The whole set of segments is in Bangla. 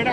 এটা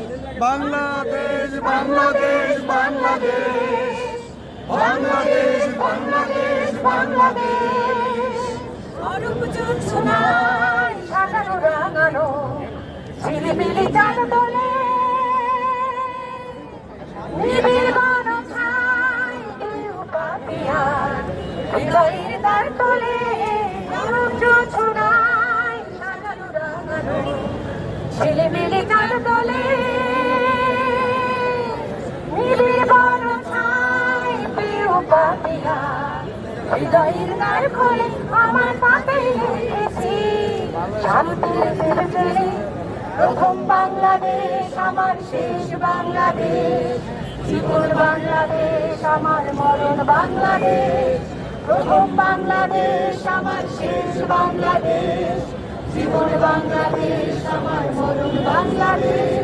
বাংলাদেশ বাংলাদেশ বাংলাদেশ। বাংলাদেশ বাংলাদেশ বাংলাদেশ। অরূপ জোৎস্নায় সাজানো রাঙানো, ঝিলিমিলি চাঁদ তোলে। তোলে। চাঁদ হৃদয়ের দ্বার খোলে, আমার পাতে এসেছি শান্তির ফেলে ফেলে প্রথম বাংলাদেশ, আমার শেষ বাংলাদেশ। জীবন বাংলাদেশ, আমার মরণ বাংলাদেশ। প্রথম বাংলাদেশ, আমার শেষ বাংলাদেশ। জীবন বাংলাদেশ, আমার মরণ বাংলাদেশ।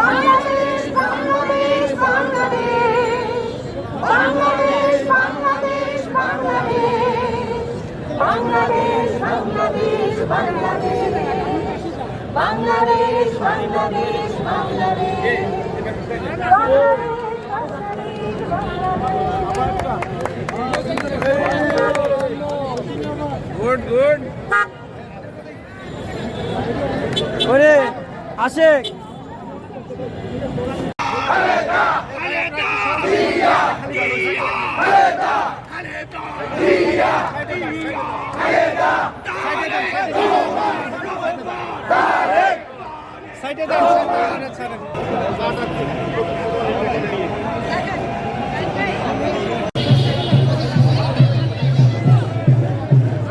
বাংলাদেশ বাংলাদেশ বাংলাদেশ। বাংলাদেশ বাংলাদেশ বাংলাদেশ। বাংলাদেশ বাংলাদেশ বাংলাদেশ। গুড গুড ওরে সাইডে দেন সাইডে ছাড়েন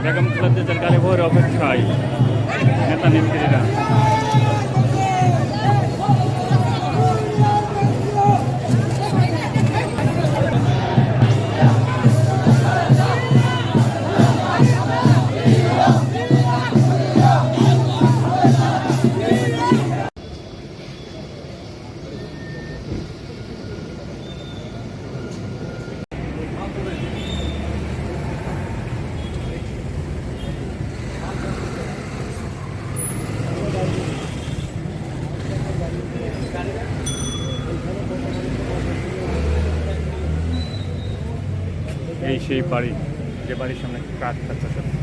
বেগম খালেদা জারকালে ভোর অপেক্ষায় এই সেই বাড়ি যে বাড়ির সামনে কাঠ খাচ্ছে